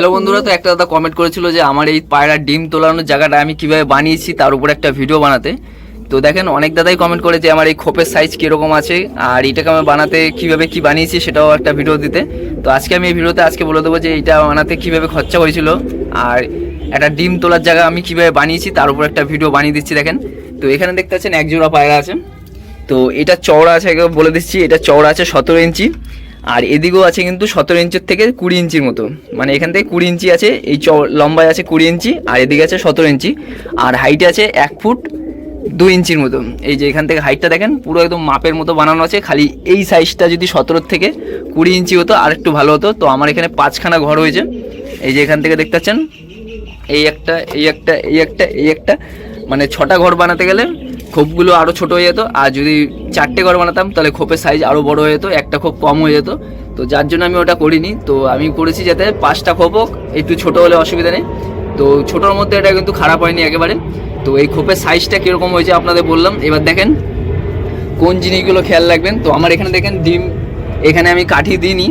Hello বন্ধুরা, তো একটা দাদা কমেন্ট করেছিল যে আমার এই পায়রা ডিম তোলানোর জায়গাটা আমি কীভাবে বানিয়েছি, তার উপর একটা ভিডিও বানাতে। তো দেখেন, অনেক দাদাই কমেন্ট করে যে আমার এই খোপের সাইজ কীরকম আছে, আর এটাকে আমি বানাতে কীভাবে কি বানিয়েছি সেটাও একটা ভিডিও দিতে। তো আজকে আমি এই ভিডিওতে আজকে বলে দেবো যে এটা বানাতে কীভাবে খরচা হয়েছিল, আর একটা ডিম তোলার জায়গা আমি কীভাবে বানিয়েছি, তার উপর একটা ভিডিও বানিয়ে দিচ্ছি, দেখেন। তো এখানে দেখতে পাচ্ছেন এক জোড়া পায়রা আছে। তো এটা চওড়া আছে বলে দিচ্ছি, এটা চওড়া আছে সতেরো ইঞ্চি। আর এদিকেও আছে কিন্তু সতেরো ইঞ্চির থেকে কুড়ি ইঞ্চির মতো। মানে এখান থেকে কুড়ি ইঞ্চি আছে, এই চ, লম্বায় আছে কুড়ি ইঞ্চি, আর এদিকে আছে সতেরো ইঞ্চি। আর হাইটে আছে এক ফুট দু ইঞ্চির মতো। এই যে এখান থেকে হাইটটা দেখেন, পুরো একদম মাপের মতো বানানো আছে। খালি এই সাইজটা যদি সতেরোর থেকে কুড়ি ইঞ্চি হতো, আর একটু ভালো হতো। তো আমার এখানে পাঁচখানা ঘর হয়েছে। এই যে এখান থেকে দেখতে পাচ্ছেন, এই একটা এই একটা এই একটা এই একটা। মানে ছটা ঘর বানাতে গেলে খোপগুলো আরও ছোট হয়ে যেত। আর যদি চারটে ঘর বানাতাম, তাহলে খোপের সাইজ আরও বড় হয়ে যেত, একটা খোপ কম হয়ে যেত। তো যার জন্য আমি ওটা করিনি। তো আমি করেছি যাতে পাঁচটা খোপ হোক, একটু ছোট হলে অসুবিধা নেই। তো ছোটোর মধ্যে এটা কিন্তু খারাপ হয়নি একেবারে। তো এই খোপের সাইজটা কীরকম হয়েছে আপনাদের বললাম। এবার দেখেন কোন জিনিসগুলো খেয়াল রাখবেন। তো আমার এখানে দেখেন ডিম, এখানে আমি কাঠি দিইনি।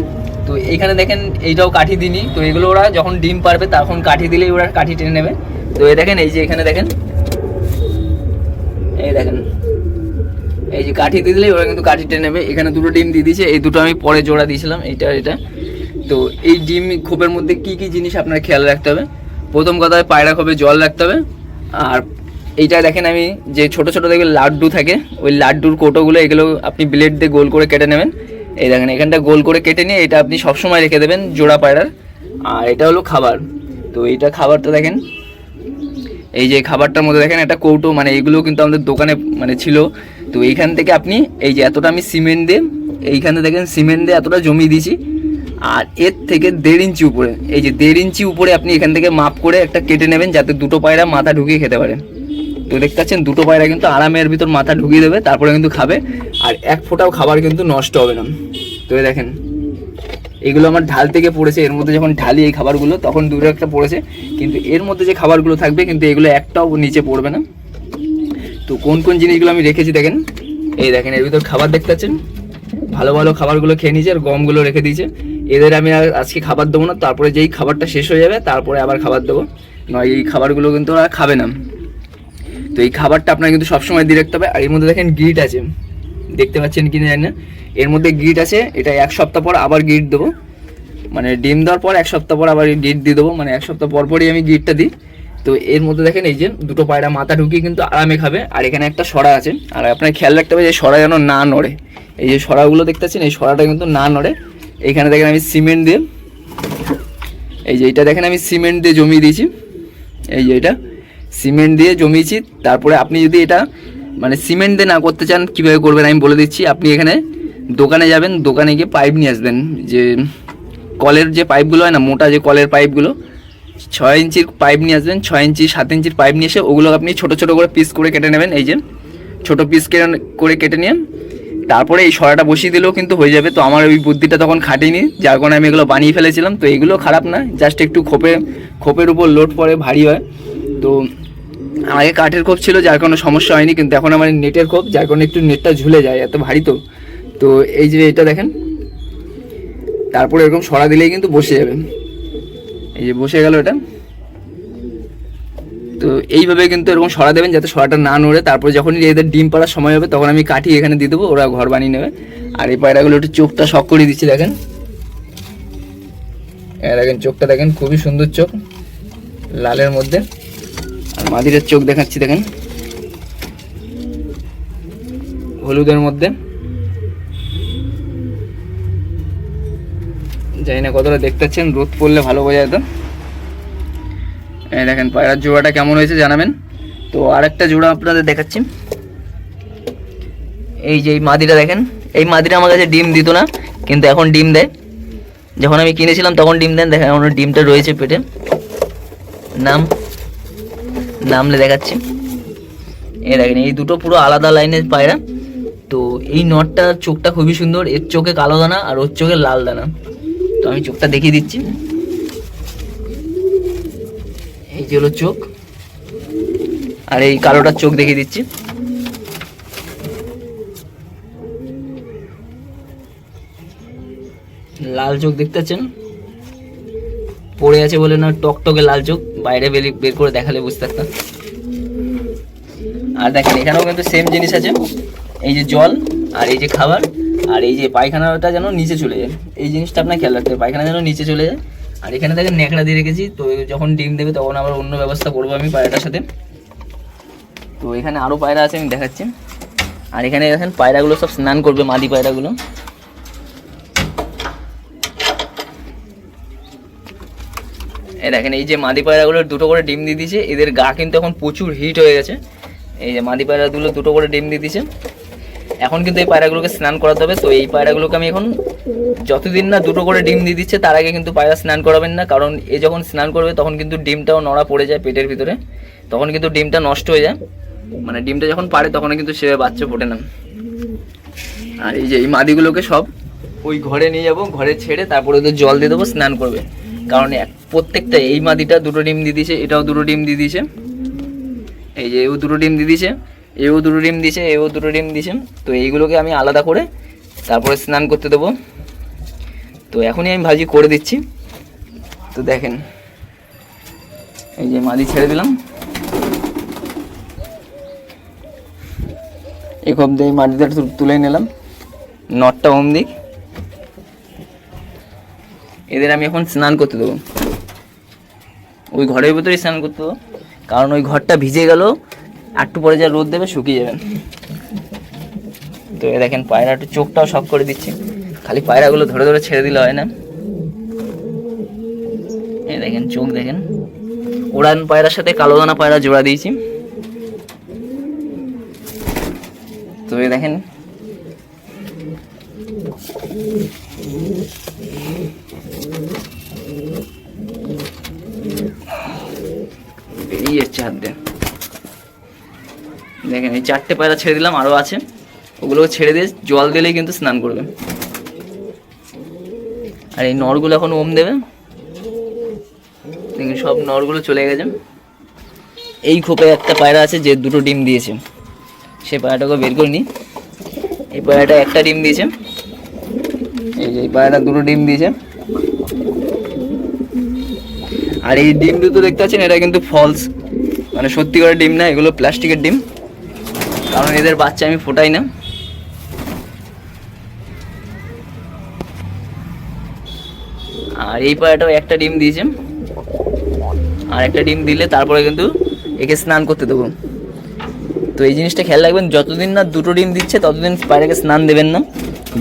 তো এখানে দেখেন এইটাও কাঠি দিইনি। তো এগুলো ওরা যখন ডিম পারবে, তখন কাঠি দিলেই ওরা কাঠি টেনে নেবে। তো এই দেখেন, এই যে এখানে দেখেন এই দেখেন। এই যে কাঠি দিয়ে দিলেই ওরা কিন্তু কাঠি টেনে নেবে। এখানে দুটো ডিম দিয়ে দিয়েছে। এই দুটো আমি পরে জোড়া দিয়েছিলাম, এইটা এটা। তো এই ডিম খোপের মধ্যে কি কি জিনিস আপনার খেয়াল রাখতে হবে? প্রথম কথা, পায়রা খোপে জল রাখতে হবে। আর এইটা দেখেন আমি যে ছোট ছোট দেখবে লাড্ডু থাকে, ওই লাড্ডুর কোটোগুলো, এগুলো আপনি ব্লেড দিয়ে গোল করে কেটে নেবেন। এই দেখেন, এখানটা গোল করে কেটে নিয়ে এটা আপনি সবসময় রেখে দেবেন জোড়া পায়রার। আর এটা হলো খাবার। তো এইটা খাবারটা দেখেন এই যে খাবারটার মধ্যে দেখেন একটা কৌটো মানে এগুলো কিন্তু আমাদের দোকানে মানে ছিল। তো এইখান থেকে আপনি এই যে এতটা আমি সিমেন্ট দিয়ে, এইখানে দেখেন সিমেন্ট দিয়ে এতটা জমি দিয়েছি। আর এর থেকে দেড় ইঞ্চি উপরে, এই যে দেড় ইঞ্চি উপরে আপনি এখান থেকে মাপ করে একটা কেটে নেবেন যাতে দুটো পায়রা মাথা ঢুকিয়ে খেতে পারে তো দেখতে পাচ্ছেন দুটো পায়রা কিন্তু আরামের ভিতর মাথা ঢুকিয়ে দেবে, তারপরে কিন্তু খাবে। আর এক ফোঁটাও খাবার কিন্তু নষ্ট হবে না। তো দেখেন এগুলো আমার ঢাল থেকে পড়েছে, এর মধ্যে যখন ঢালি এই খাবারগুলো, তখন দূরে একটা পড়েছে, কিন্তু এর মধ্যে যে খাবারগুলো থাকবে, কিন্তু এগুলো একটাও নিচে পড়বে না। তো কোন কোন জিনিসগুলো আমি রেখেছি দেখেন, এই দেখেন, এর ভিতর খাবার দেখতে পাচ্ছেন? ভালো ভালো খাবারগুলো খেয়ে নিয়েছে, আর গমগুলো রেখে দিয়েছে। এদের আমি আর আজকে খাবার দেবো না, তারপরে যেই খাবারটা শেষ হয়ে যাবে, তারপরে আবার খাবার দেবো। নয়, এই খাবারগুলো কিন্তু ওরা খাবে না। তো এই খাবারটা আপনার কিন্তু সবসময় দিয়ে রাখতে হবে, আর এর মধ্যে দেখেন গিট আছে। দেখতে পাচ্ছেন কি না জানি না। এর মধ্যে গিট আছে, এটা এক সপ্তাহ পর আবার গিট দেবো। মানে ডিম দেওয়ার পর এক সপ্তাহ পর আবার গিট দিয়ে দেবো মানে এক সপ্তাহ পর পরই আমি গিটটা দিই। তো এর মধ্যে দেখেন এই যে দুটো পায়রা মাথা ঢুকিয়ে কিন্তু আরামে খাবে, আর এখানে একটা সরা আছে। আর আপনার খেয়াল রাখতে হবে যে সরা যেন না নড়ে। এই যে সরাগুলো দেখতে পাচ্ছেন, এই সরাটা কিন্তু না নড়ে। এইখানে দেখেন আমি সিমেন্ট দিয়ে, এই যে এটা দেখেন আমি সিমেন্ট দিয়ে জমিয়ে দিয়েছি। এই যে এটা সিমেন্ট দিয়ে জমিয়েছি। তারপরে আপনি যদি এটা মানে সিমেন্ট দিয়ে না করতে চান, কীভাবে করবেন আমি বলে দিচ্ছি। আপনি এখানে দোকানে যাবেন, দোকানে গিয়ে পাইপ নিয়ে আসবেন। যে কলের যে পাইপগুলো হয় না, মোটা যে কলের পাইপগুলো ছয় ইঞ্চির পাইপ নিয়ে আসবেন, ছয় ইঞ্চি, সাত ইঞ্চির পাইপ নিয়ে এসে ওগুলো আপনি ছোটো ছোটো করে পিস করে কেটে নেবেন। এই যে ছোটো পিস করে কেটে নিয়ে, তারপরে এই সরাটা বসিয়ে দিলেও কিন্তু হয়ে যাবে। তো আমার ওই বুদ্ধিটা তখন খাটিনি, যার কারণে আমি এগুলো বানিয়ে ফেলেছিলাম। তো এগুলো খারাপ না জাস্ট একটু খোপে, খোপের উপর লোড পরে ভারী হয়। তো আগে কাঠের খোপ ছিল, যার কোনো সমস্যা হয়নি, কিন্তু এখন আমার নেটের খোপ, যার কারণে একটু নেটটা ঝুলে যায়, এত ভারী তো। তো এই যে এটা দেখেন, তারপরে এরকম সরা দিলেই কিন্তু বসে যাবে। এই যে বসে গেল এটা। তো এইভাবে কিন্তু এরকম সরা দেবেন, যাতে সরাটা না নড়ে। তারপরে যখন এদের ডিম পাড়ার সময় হবে, তখন আমি কাঠি এখানে দিয়ে দেবো, ওরা ঘর বানিয়ে নেবে। আর এই পায়রাগুলো একটু চোখটা শখ করে দিচ্ছি, দেখেন। দেখেন, চোখটা দেখেন, খুবই সুন্দর চোখ, লালের মধ্যে। মাদিরের চোখ দেখাচ্ছি, দেখেন। হলুদের মধ্যে। জানি না কতটা দেখতে পাচ্ছেন, রোদ পড়লে ভালো বোঝা যেত। দেখেন পায়রার জোড়াটা কেমন হয়েছে জানাবেন। তো আরেকটা জোড়া আপনাদের দেখাচ্ছি। এই যে এই মাদিটা দেখেন, এই মাদিটা আমার কাছে ডিম দিত না, কিন্তু এখন ডিম দেয়। যখন আমি কিনেছিলাম, তখন ডিম দেন, দেখেন এখন ডিমটা রয়েছে পেটে। নাম? নামলে দেখাচ্ছি। এ দেখেন, এই দুটো পুরো আলাদা লাইনের পায়রা। তো এই নটটার চোখটা খুবই সুন্দর। এর চোখে কালো দানা আর ওর চোখে লাল দানা। তো আমি চোখটা দেখিয়ে দিচ্ছি। এই যে হলো চোখ। আর এই কালোটার চোখ দেখিয়ে দিচ্ছি। লাল চোখ দেখতে পাচ্ছেন? পড়ে আছে বলে না, টকটকে লাল চোখ। বাইরে বেরিয়ে বের করে দেখালে বুঝতে পারতাম। আর দেখেন, এখানেও কিন্তু সেম জিনিস আছে। এই যে জল আর এই যে খাবার আর এই যে পায়খানাটা যেন নিচে চলে যায়। এই জিনিসটা আপনার খেয়াল রাখতে পায়খানা যেন নিচে চলে যায়। আর এখানে দেখেন ন্যাকড়া দিয়ে রেখেছি, তো যখন ডিম দেবে তখন আবার অন্য ব্যবস্থা করব আমি পায়রাটার সাথে। তো এখানে আরও পায়রা আছে, আমি দেখাচ্ছি। আর এখানে দেখেন পায়রাগুলো সব স্নান করবে, মাদি পায়রাগুলো। এই দেখেন, এই যে মাদি পায়রাগুলোর দুটো করে ডিম দিয়ে দিয়েছে, এদের গা কিন্তু এখন প্রচুর হিট হয়ে গেছে। এই যে মাদি পায়রাগুলো দুটো করে ডিম দিয়ে দিয়েছে। এখন কিন্তু এই পায়রাগুলোকে স্নান করাতে হবে। তো এই পায়রাগুলোকে আমি এখন যতদিন না দুটো করে ডিম দিয়ে দিচ্ছে, তার আগে কিন্তু পায়রা স্নান করাবেন না। কারণ এ যখন স্নান করবে, তখন কিন্তু ডিমটাও নড়া পড়ে যায় পেটের ভিতরে। তখন কিন্তু ডিমটা নষ্ট হয়ে যায়। মানে ডিমটা যখন পারে তখন কিন্তু সে বাচ্চা ফোটে না। আর এই যে এই মাদিগুলোকে সব ওই ঘরে নিয়ে যাব, ঘরে ছেড়ে তারপরে ওদের জল দিয়ে দেবো, স্নান করবে। কারণ প্রত্যেকটা এই মাদিটা দুটো ডিম দিয়ে দিয়েছে, এটাও দুটো ডিম দিয়ে দিয়েছে। এই যে এও দুটো ডিম দিয়ে দিয়েছে, এও দুটো ডিম দিয়েছে, এও দুটো ডিম দিয়েছে। তো এইগুলোকে আমি আলাদা করে তারপরে স্নান করতে দেবো। তো এখনই আমি ভাজি করে দিচ্ছি। তো দেখেন, এই যে মাদি ছেড়ে দিলাম। এই খব দিয়ে এই মাটিটা তু- তুলে নিলাম, নটটা ওম দিক এদের আমি এখন স্নান করতে দেবো। ওই ঘরের ভিতরে স্নান করতে দেবো। কারণ ওই ঘরটা ভিজে গেল, একটু পরে যা রোদ দেবে শুকিয়ে যাবেন তো এ দেখেন একটু চোখটাও সব করে দিচ্ছি। খালি পায়রাগুলো ধরে ধরে ছেড়ে দিলে হয় না। এই দেখেন, চোখ দেখেন। উড়ান পায়রার সাথে কালো দানা পায়রা জোড়া দিয়েছি। তো এই দেখেন। যাচ্ছে হাত দিয়ে দেখেন, এই চারটে পায়রা ছেড়ে দিলাম আরও আছে। ওগুলো ছেড়ে দিয়ে জল দিলেই কিন্তু স্নান করবে। আর এই নরগুলো এখন ওম দেবে। দেখুন, সব নরগুলো চলে গেছে। এই খোপে একটা পায়রা আছে যে দুটো ডিম দিয়েছে। সে পায়রাটাকে বের করে নিই। এই পায়রাটা একটা ডিম দিয়েছে। এই যে এই পায়রাটা দুটো ডিম দিয়েছে। আর এই ডিম দুটো দেখতে পাচ্ছেন, এটা কিন্তু ফলস মানে সত্যি করে ডিম না, এগুলো প্লাস্টিকের ডিম। কারণ এদের বাচ্চা আমি ফোটাই না। আর এই পায়রাটাও একটা ডিম দিয়েছে। আর একটা ডিম দিলে তারপরে কিন্তু একে স্নান করতে দেবো। তো এই জিনিসটা খেয়াল রাখবেন, যতদিন না দুটো ডিম দিচ্ছে, ততদিন পায়রাকে স্নান দেবেন না।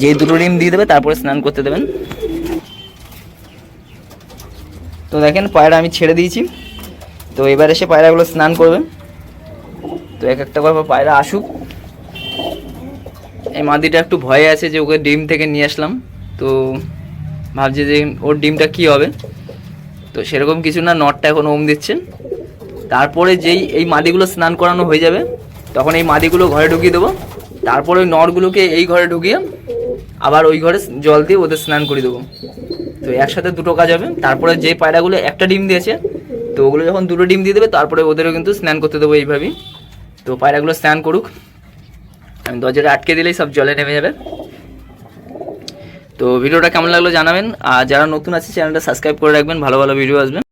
যে দুটো ডিম দিয়ে দেবে, তারপরে স্নান করতে দেবেন। তো দেখেন পায়রা আমি ছেড়ে দিয়েছি। তো এবার এসে পায়রাগুলো স্নান করবে। তো এক একটা করে পায়রা আসুক। এই মাদিটা একটু ভয়ে আছে যে ওকে ডিম থেকে নিয়ে আসলাম। তো ভাবছি যে ওর ডিমটা কি হবে? তো সেরকম কিছু না, নটটা এখন ওম দিচ্ছে। তারপরে যেই এই মাদিগুলো স্নান করানো হয়ে যাবে, তখন এই মাদিগুলো ঘরে ঢুকিয়ে দেবো। তারপরে ওই নটগুলোকে এই ঘরে ঢুকিয়ে আবার ওই ঘরে জল দিয়ে ওদের স্নান করে দেবো। তো একসাথে দুটো কাজ হবে। তারপরে যে পায়রাগুলো একটা ডিম দিয়েছে তো ওগুলো যখন দুটো ডিম দিয়ে দেবে, তারপরে ওদেরও কিন্তু স্নান করতে দেবো এইভাবেই। তো পায়রাগুলো স্নান করুক। আমি দরজাটা আটকে দিলেই সব জলে নেমে যাবে। তো ভিডিওটা কেমন লাগল জানাবেন। আর যারা নতুন আছে, চ্যানেলটা সাবস্ক্রাইব করে রাখবেন। ভালো ভালো ভিডিও আসবে।